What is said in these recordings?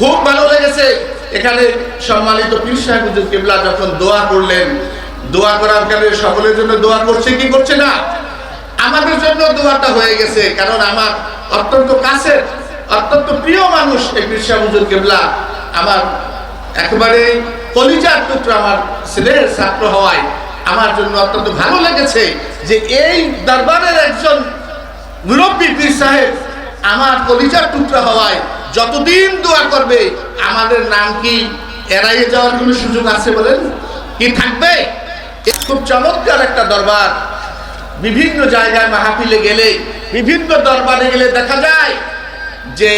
খুব ভালো লেগেছে। এখানে সম্মানিত পীর সাহেব হুজুর কিবলা যখন দোয়া করলেন, দোয়া করার কারণে সকলের জন্য দোয়া করছে কি করছে না? আমাদের জন্য দোয়াটা হয়ে গেছে, কারণ আমার অত্যন্ত কাছের, অত্যন্ত প্রিয় মানুষ এই পীর সাহেব হুজুর কিবলা। আমার একেবারে কলিজার টুকরো আমার ছেলের ছাত্র হওয়ায় আমার জন্য অত্যন্ত ভালো লেগেছে যে এই দরবারের একজন মুরব্বী পীর সাহেব আমার কলিজার টুকরা হওয়ায় যতদিন দোয়া করবে, আমাদের নাম কি এড়াইয়ে যাওয়ার কোনো সুযোগ আছে বলেন? কি থাকবে? খুব চমৎকার একটা দরবার। বিভিন্ন জায়গায় মাহফিলে গেলে, বিভিন্ন দরবারে গেলে দেখা যায় যে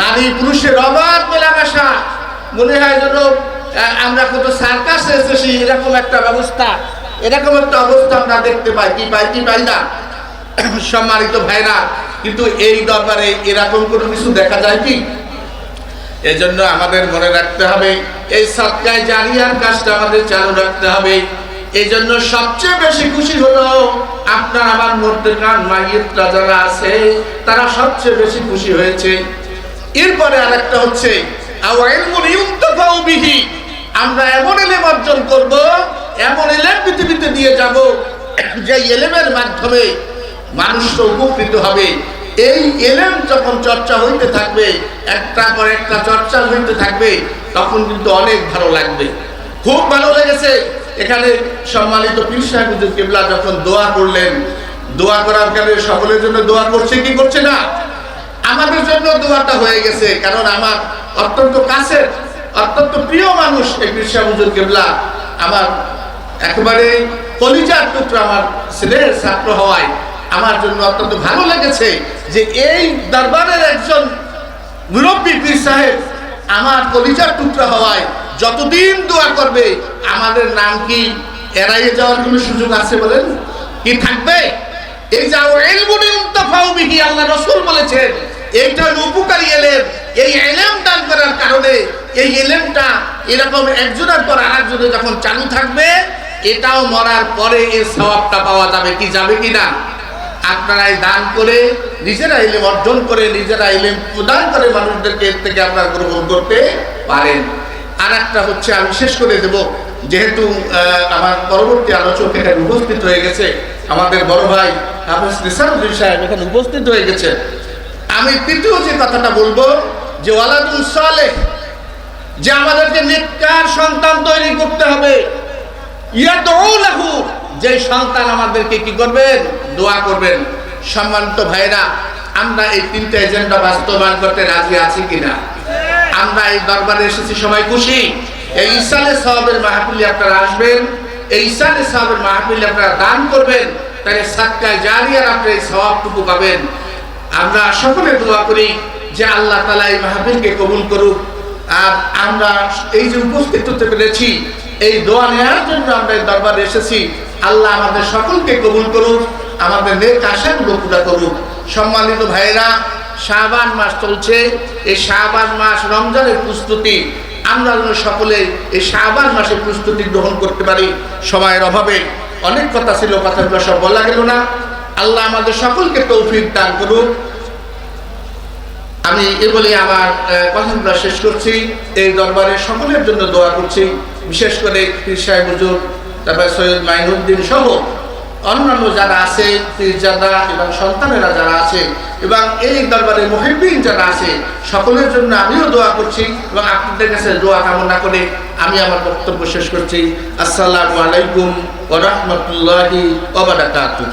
নারী পুরুষের অবাধ মেলামেশা। মনে হয় যেন আমরা কত সার্কাসে এসেছি, এরকম একটা ব্যবস্থা, এরকম একটা অবস্থা আমরা দেখতে পাই। কি পাই কি পাই না? সম্মানিত ভাইরা কিন্তু এই দরবারে এরকম কোনো কিছু দেখা যায় কি? এজন্য আমাদের মনে রাখতে হবে, এই সৎকায় জারিয়ার কাজটা আমাদের চালু রাখতে হবে। এই জন্য সবচেয়ে বেশি খুশি হলো আপনার আমার মধ্যে গান মাইয়েতরা যারা আছে, তারা সবচেয়ে বেশি খুশি হয়েছে। এরপরে আরেকটা হচ্ছে আমরা এমন এলেম অর্জন করব, এমন এলেম পৃথিবীতে দিয়ে যাব, যে এলেমের মাধ্যমে মানুষ তো উপকৃত হবে। এই এলেম যখন চর্চা হইতে থাকবে একটা পর একটা চর্চা হইতে থাকবে, তখন কিন্তু অনেক ভালো লাগবে। খুব ভালো লেগেছে। এখানে সম্মানিত পীর সাহেব কেবলা যখন দোয়া করলেন, দোয়া করার কারণে সকলের জন্য দোয়া করছে, কি করছে না? আমাদের জন্য দোয়াটা হয়ে গেছে, কারণ আমার অত্যন্ত কাছের, অত্যন্ত প্রিয় মানুষ এই পীর সাহেব কেবলা। আমার একেবারে কলিজার টুকরো আমার ছেলের ছাত্র হওয়ায় আমার জন্য অত্যন্ত ভালো লেগেছে যে এই দরবারের একজন মুরব্বী পীর সাহেব আমার কলিজার টুকরা হওয়ায় যতদিন দোয়া করবে, আমাদের নাম কি এড়াইয়ে যাওয়ার কোনো সুযোগ আছে বলেন? কি থাকবে? এই যা এলবুনি উন্তাফাউ বিহি, আল্লাহ রসুল বলেছেন, এইটা উপকারী এলেম। এই এলেম দান করার কারণে এই এলেমটা এরকম একজনের পর আরেকজনের যখন চালু থাকবে, এটাও মরার পরে এর স্বভাবটা পাওয়া যাবে কি যাবে কি না? আপনারাই দান করে, নিজেরা এলেম অর্জন করে, নিজেরা এলেম প্রদান করে মানুষদেরকে এর থেকে আপনারা গ্রহণ করতে পারেন। আর একটা হচ্ছে, আমি শেষ করে দেব, যেহেতু আমার পরবর্তী আলোচক এখানে উপস্থিত হয়ে গেছে, আমাদের বড় ভাই হাফিজ নিসারুদ্দিন সাহেব এখানে উপস্থিত হয়ে গেছে। আমি তৃতীয় যে কথাটা বলব, যে ওয়ালাদুল সালেহ, যে আমাদেরকে নেককার সন্তান তৈরি করতে হবে। ইয়াদউলাহু যে সন্তান আমাদেরকে কি করবেন? দোয়া করবেন। সম্মানিত ভাইরা, আমরা এই তিনটা এজেন্ডা বাস্তবায়ন করতে রাজি আছি কিনা? আমরা এই দরবারে এসেছি, সবাই খুশি? এই ইসালে সাহাবের মাহফিলে আপনারা আসবেন। এই ইসালে সাহাবের মাহফিলে আপনারা দান করবেন। তাহলে সাতকায় জারিয়ার আপনি এই সওয়াবটুকু পাবেন। আমরা সকলে দোয়া করি যে আল্লাহ তালা এই মাহফিলকে কবুল করুক। আর আমরা এই যে উপস্থিত হতে পেরেছি, এই দোয়া নেওয়ার জন্য আমরা এই দরবারে এসেছি। আল্লাহ আমাদের সকলকে কবুল করুক, আমাদের নেক আশাগুলো পুরা করুক। সম্মানিত ভাইয়েরা শাহবান মাস চলছে। এই শাহবান মাস রমজানের প্রস্তুতি, আমরা যেন সকলে এই শাহবান মাসের প্রস্তুতি গ্রহণ করতে পারি। সময়ের অভাবে অনেক কথা ছিল কথাগুলো সব বলা গেল না। আল্লাহ আমাদের সকলকে তৌফিক দান করুক। আমি এ বলে আমার কথাগুলো শেষ করছি। এই দরবারে সকলের জন্য দোয়া করছি। বিশেষ করে সাহেব হুজুর তারপরে সৈয়দ মাইনুদ্দিন সহ অন্যান্য যারা আছে, পীরজাদা এবং সন্তানেরা যারা আছে, এবং এই দরবারে মহিবিন যারা আছে, সকলের জন্য আমিও দোয়া করছি এবং আপনাদের কাছে দোয়া কামনা করে আমি আমার বক্তব্য শেষ করছি। আসসালামু আলাইকুম ওরহমতুল্লাহি ওবারাকাতুহ